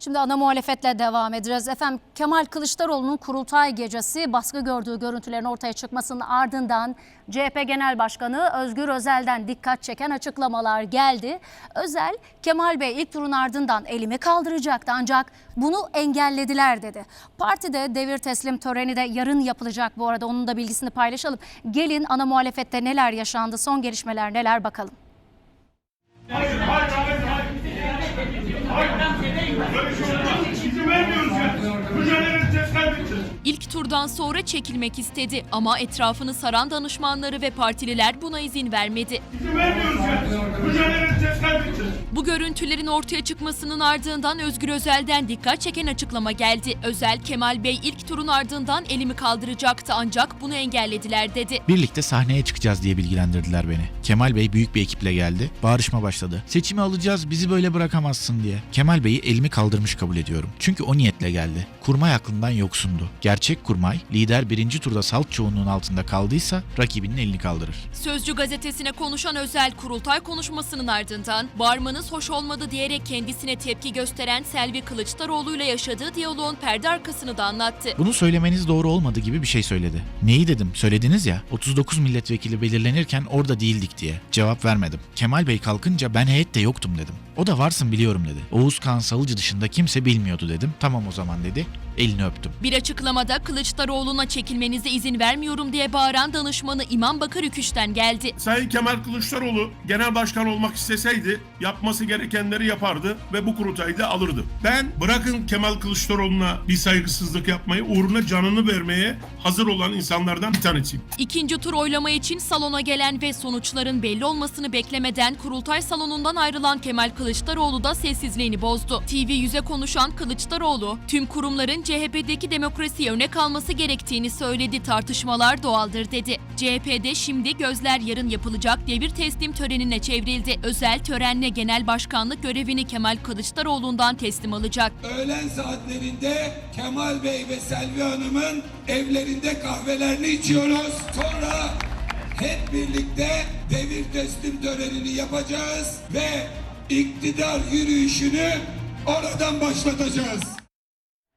Şimdi ana muhalefetle devam edeceğiz. Efendim Kemal Kılıçdaroğlu'nun kurultay gecesi baskı gördüğü görüntülerin ortaya çıkmasının ardından CHP Genel Başkanı Özgür Özel'den dikkat çeken açıklamalar geldi. Özel, Kemal Bey ilk turun ardından elimi kaldıracaktı ancak bunu engellediler dedi. Partide devir teslim töreni de yarın yapılacak bu arada onun da bilgisini paylaşalım. Gelin ana muhalefette neler yaşandı, son gelişmeler neler bakalım. Hayır, hayır. Hayır. Böyle şey olmaz. İzin vermiyoruz ya. Mücadele edeceğiz. İlk turdan sonra çekilmek istedi ama etrafını saran danışmanları ve partililer buna izin vermedi. Bu görüntülerin ortaya çıkmasının ardından Özgür Özel'den dikkat çeken açıklama geldi. Özel, Kemal Bey ilk turun ardından elimi kaldıracaktı ancak bunu engellediler dedi. Birlikte sahneye çıkacağız diye bilgilendirdiler beni. Kemal Bey büyük bir ekiple geldi. Bağırışma başladı. Seçimi alacağız bizi böyle bırakamazsın diye. Kemal Bey'i elimi kaldırmış kabul ediyorum. Çünkü o niyetle geldi. Kurmay aklından yoksundu. Gerçek kurmay lider birinci turda salt çoğunluğun altında kaldıysa rakibinin elini kaldırır. Sözcü gazetesine konuşan Özel, kurultay konuşmasının ardından bağırmanız hoş olmadı diyerek kendisine tepki gösteren Selvi Kılıçdaroğlu ile yaşadığı diyaloğun perde arkasını da anlattı. Bunu söylemeniz doğru olmadı gibi bir şey söyledi. Neyi dedim? Söylediniz ya 39 milletvekili belirlenirken orada değildik diye. Cevap vermedim. Kemal Bey kalkınca ben heyette yoktum dedim. O da varsın biliyorum dedi. Oğuz Kağan Salıcı dışında kimse bilmiyordu dedim. Tamam o zaman dedi. Elini öptüm. Bir açıklamada Kılıçdaroğlu'na çekilmenize izin vermiyorum diye bağıran danışmanı İmam Bakır Üküş'ten geldi. Sayın Kemal Kılıçdaroğlu genel başkan olmak isteseydi yapması gerekenleri yapardı ve bu kurultayı da alırdı. Ben bırakın Kemal Kılıçdaroğlu'na bir saygısızlık yapmayı, uğruna canını vermeye hazır olan insanlardan bir tanesiyim. İkinci tur oylama için salona gelen ve sonuçların belli olmasını beklemeden kurultay salonundan ayrılan Kemal Kılıçdaroğlu da sessizliğini bozdu. TV yüze konuşan Kılıçdaroğlu, tüm kurumların CHP'deki demokrasiye örnek alması gerektiğini söyledi. Tartışmalar doğaldır dedi. CHP'de şimdi gözler yarın yapılacak devir teslim törenine çevrildi. Özel törenle genel başkanlık görevini Kemal Kılıçdaroğlu'ndan teslim alacak. Öğlen saatlerinde Kemal Bey ve Selvi Hanım'ın evlerinde kahvelerini içiyoruz. Sonra hep birlikte devir teslim törenini yapacağız ve iktidar yürüyüşünü oradan başlatacağız.